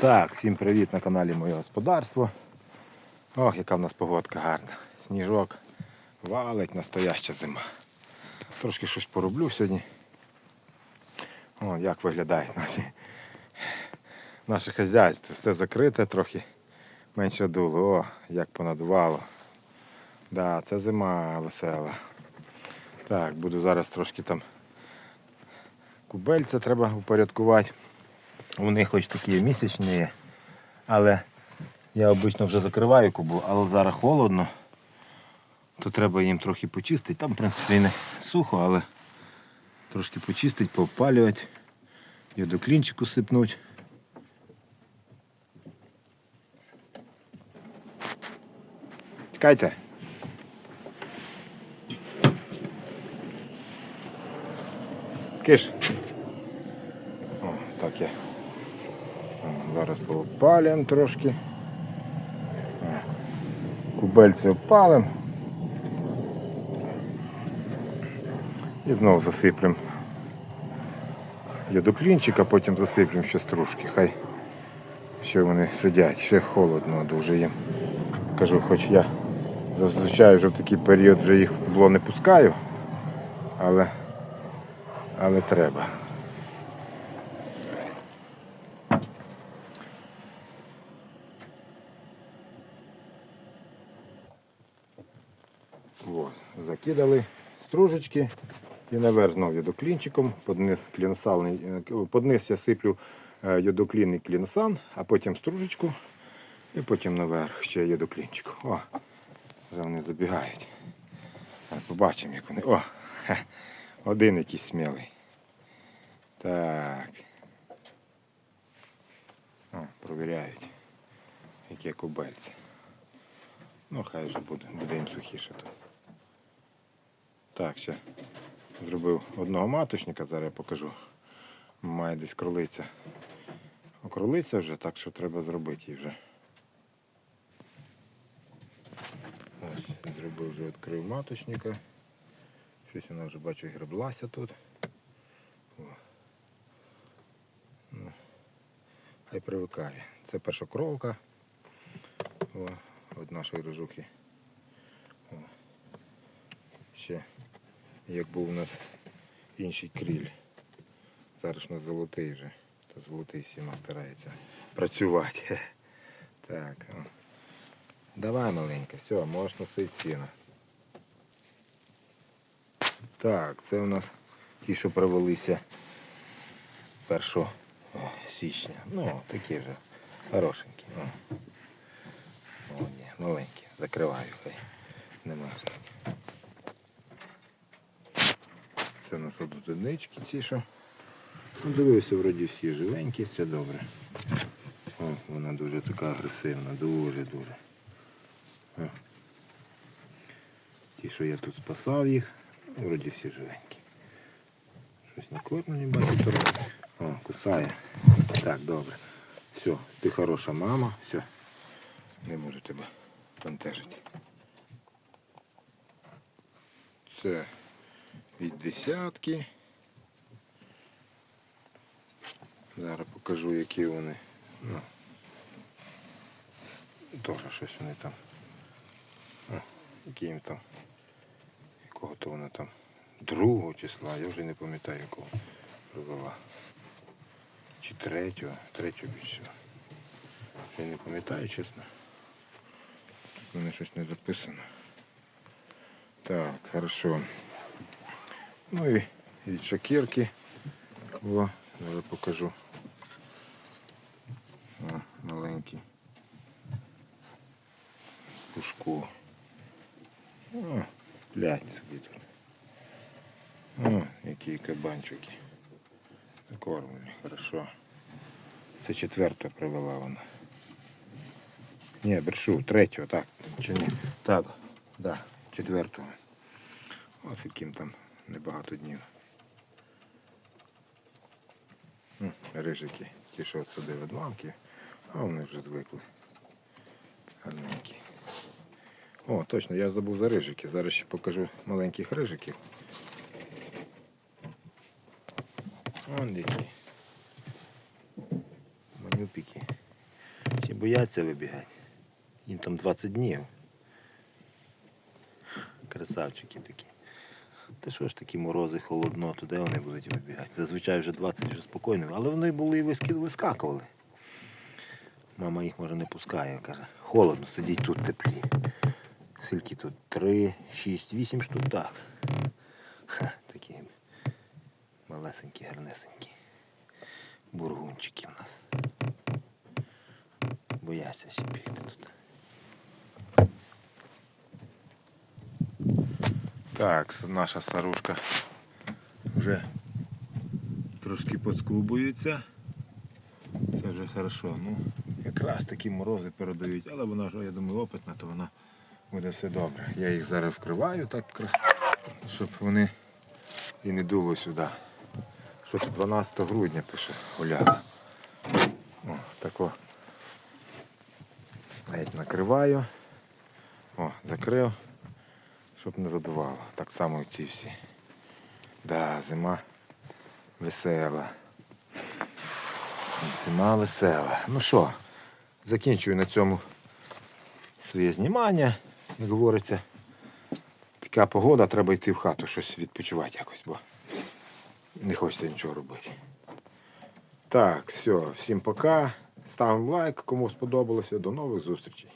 Так, всім привіт на каналі Моє Господарство. Ох, яка в нас погодка гарна. Сніжок валить, настояща зима. Трошки щось пороблю сьогодні. О, як виглядають наші, наше хазяйство. Все закрите трохи менше дуло. О, як понадувало. Да, це зима весела. Так, буду зараз трошки там кубельця треба упорядкувати. Вони хоч такі місячні, але я обично вже закриваю кубу, але зараз холодно, то треба їм трохи почистити. Там, в принципі, і не сухо, але трошки почистити, поопалювати, і до клінчику сипнуть. Чекайте. Киш. О, так я. Зараз поопалюємо трошки. Кубельці опалимо. І знову засиплемо йодоклінчик, а потім засиплемо ще стружки. Хай ще вони сидять, ще холодно дуже їм. Кажу, хоч я зазвичай вже в такий період вже їх в тепло не пускаю, але, але треба. Вот. Стружечки і наверх знов йодоклінчиком. Під низ, е, я сиплю е, йодоклінний кліносан, а потім стружечку і потім наверх ще йодоклінчику. О, вже вони забігають. Побачимо, як вони. О, один якийсь смілий. Так. О, провіряють, яке кубельце. Ну, хай вже буде, буде їм сухіше тут. Так, ще зробив одного маточника, зараз я покажу. Має десь кролиця. Окролиця вже, так що треба зробити її вже. Ось, зробив вже відкрив маточника. Щось вона вже бачу греблася тут. Ну, хай привикає. Це першокровка. О, от нашої рожухи. Ще як був у нас інший кріль. Зараз у нас золотий вже. То золотий сіма старається працювати. Так. О. Давай маленька, все, можеш носити. Так, це у нас ті, що привелися 1 січня. Ну, такі вже хорошенькі. О. О, ні, маленькі. Закриваю, хай не мерзнуть. Це у нас одинички ці, що. Ну, дивився, вроді всі живенькі, все добре. О, вона дуже така агресивна, дуже-дуже. Ті, що я тут спасав їх, вроді всі живенькі. Щось не корму не бачу, О, кусає. Так, добре. Все, ти хороша мама, все. Не можу тебе бентежити. Це від десятки. Зараз покажу, які вони. Ну, Тоже щось вони там. О, які їм там. Якого то вона там. Другого числа, я вже не пам'ятаю якого провела. Чи третього, третього більше. Я не пам'ятаю, чесно. У мене щось не записано. Так, хорошо. Ну і від шакірки. О, зараз покажу. О, маленький. Пушку. О, сплять собі тут. О, які кабанчики. Накормлені, хорошо. Це четверта привела вона. Ні, брешу, третього, так. Чи ні? Так, да, четвертого. Ось яким там небагато днів. Рижики, ті, що сюди від мамки, а вони вже звикли. Гарненькі. О, точно, я забув за рижики. Зараз ще покажу маленьких рижиків. Вон які. Манюпіки. бояться вибігати. Їм там 20 днів. Красавчики такі. Та що ж такі морози, холодно, то де вони будуть вибігати? Зазвичай вже 20 вже спокійно, але вони були і вискакували. Мама їх може не пускає, каже, холодно, сидіть тут теплі. Скільки тут? Три, шість, вісім штук так. Ха, такі малесенькі, гарнесенькі. Бургунчики в нас. Бояться ще бігти тут. Так, наша старушка вже трошки подскубується. Це вже хорошо. Ну, якраз такі морози передають, але вона ж, я думаю, опитна, то вона буде все добре. Я їх зараз вкриваю так, щоб вони і не дуло сюди. Що 12 грудня пише Оляга. О, тако. Навіть накриваю. О, закрив, щоб не задувало. Так само і ці всі. Да, зима весела. Зима весела. Ну що, закінчую на цьому своє знімання. Як говориться, така погода, треба йти в хату, щось відпочивати якось, бо не хочеться нічого робити. Так, все, всім пока. Ставимо лайк, кому сподобалося. До нових зустрічей.